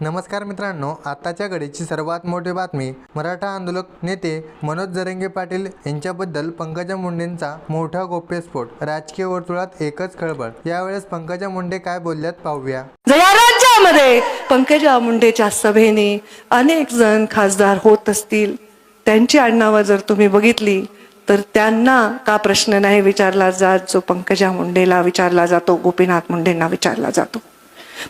नमस्कार मित्रांनो आताच्या घडीची सर्वात मोठी बातमी मराठा आंदोलक नेते मनोज जरंगे पाटील यांच्याबद्दल पंकजा मुंडेंचा मोठा गोप्यस्फोट राजकीय वर्तुळात एकच खळबळ. यावेळेस पंकजा मुंडे काय बोलल्यात पाहूया. राज्यामध्ये पंकजा मुंडेच्या सभेने अनेक जण खासदार होत असतील. त्यांची आडनावं जर तुम्ही बघितली तर त्यांना का प्रश्न नाही विचारला जात जो पंकजा मुंडेला विचारला जातो गोपीनाथ मुंडेंना विचारला जातो?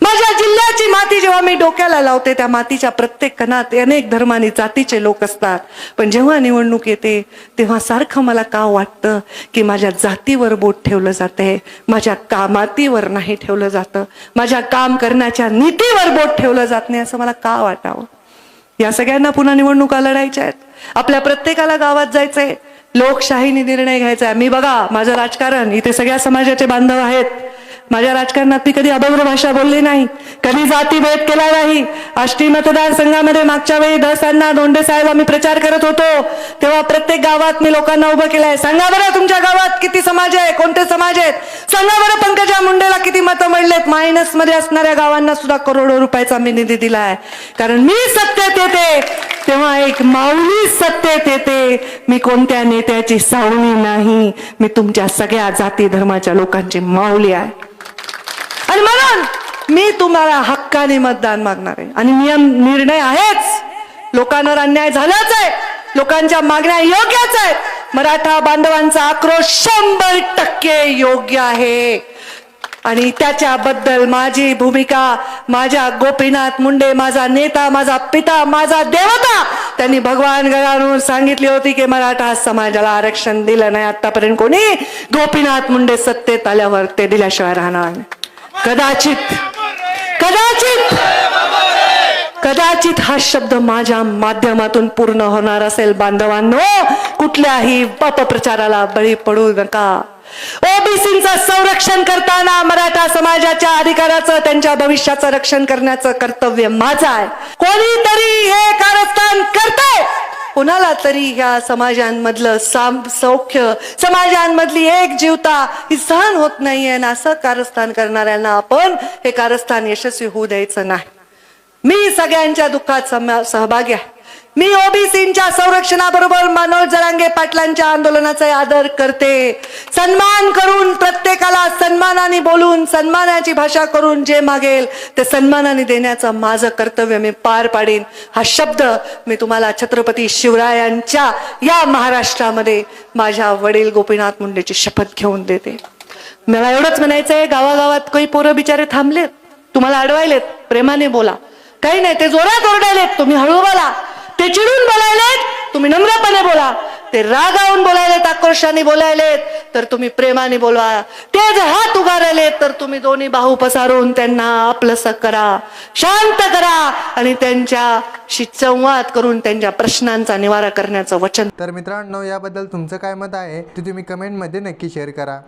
माझ्या जिल्ह्याची माती जेव्हा मी डोक्याला लावते त्या मातीच्या प्रत्येक कणात अनेक धर्माने जातीचे लोक असतात. पण जेव्हा निवडणूक येते तेव्हा सारखं मला का वाटतं की माझ्या जातीवर बोट ठेवलं जाते माझ्या कामातीवर नाही ठेवलं जातं माझ्या काम करण्याच्या नीतीवर बोट ठेवलं जात नाही असं मला का वाटावं? या सगळ्यांना पुन्हा निवडणुका लढायच्या आहेत. आपल्या प्रत्येकाला गावात जायचंय. लोकशाहीने निर्णय घ्यायचा आहे. मी बघा माझं राजकारण इथे सगळ्या समाजाचे बांधव आहेत. माझ्या राजकारणात मी कधी अभद्र भाषा बोलली नाही कधी जातीभेद केला नाही. आष्टी मतदारसंघामध्ये मागच्या वेळी दसांना धोंडे साहेब आम्ही प्रचार करत होतो. तेव्हा प्रत्येक गावात मी लोकांना उभं केलंय. सांगा बरं तुमच्या गावात किती समाज आहे कोणते समाज आहेत? सांगा बरं पंकजा मुंडेला किती मतं मिळलेत? मायनसमध्ये असणाऱ्या गावांना सुद्धा करोडो रुपयाचा मी निधी दिलाय. कारण मी सत्तेत येते तेव्हा एक माऊली सत्तेत येते. मी कोणत्या नेत्याची सावली नाही. मी तुमच्या सगळ्या जाती धर्माच्या लोकांची माऊली आहे. आणि म्हणून मी तुम्हाला हक्काने मतदान मागणार आहे. आणि नियम निर्णय आहेच. लोकांवर अन्याय झालाच आहे. लोकांच्या मागण्या योग्यच आहेत. मराठा बांधवांचा आक्रोश शंभर टक्के योग्य आहे. आणि त्याच्याबद्दल माझी भूमिका माझ्या गोपीनाथ मुंडे माझा नेता माझा पिता माझा देवता त्यांनी भगवान गणानूर सांगितली होती की मराठा समाजाला आरक्षण दिलं नाही. आतापर्यंत कोणी गोपीनाथ मुंडे सत्तेत आल्यावर ते दिल्याशिवाय राहणार नाही. कदाचित कदाचित कदाचित हा शब्द माझ्या माध्यमातून पूर्ण होणार असेल बांधवांनो. कुठल्याही अपप्रचाराला बळी पडू नका. ओबीसीचं संरक्षण करताना मराठा समाजाच्या अधिकाराचं त्यांच्या भविष्याचं रक्षण करण्याचं कर्तव्य माझं आहे. कोणीतरी हे कारस्थान करतंय? कोणाला तरी ह्या समाजांमधलं साम सौख्य समाजांमधली एक जीवता ही सहन होत नाहीये ना असं कारस्थान करणाऱ्यांना आपण हे कारस्थान यशस्वी होऊ द्यायचं नाही. मी सगळ्यांच्या दुःखात सम- सहभागी आहे. मी ओबीसींच्या संरक्षणाबरोबर मनोज जरांगे पाटलांच्या आंदोलनाचा आदर करते. सन्मान करून प्रत्येकाला सन्मानाने बोलून सन्मानाची भाषा करून जे मागेल ते सन्मानाने देण्याचं माझं कर्तव्य मी पार पाडीन. हा शब्द मी तुम्हाला छत्रपती शिवरायांच्या या महाराष्ट्रामध्ये माझ्या वडील गोपीनाथ मुंडेची शपथ घेऊन देते. मला एवढंच म्हणायचंय गावागावात काही पोरं बिचारे थांबलेत. तुम्हाला अडवायलेत प्रेमाने बोला. काही नाही ते जोरात ओरडायलेत तुम्ही हळू बोला. ते चिडून बोलायलेत. तुम्ही नम्रपणे बोला. ते रागावून बोलायलेत आक्रोशाने बोलायलेत तर तुम्ही प्रेमाने बोलवा. ते जर हात उगारलेत तर तुम्ही दोन्ही बाहू पसारून त्यांना आपलंस करा. शांत करा आणि त्यांच्याशी संवाद करून त्यांच्या प्रश्नांचा निवारा करण्याचं वचन. तर मित्रांनो याबद्दल तुमचं काय मत आहे ते तुम्ही कमेंटमध्ये नक्की शेअर करा.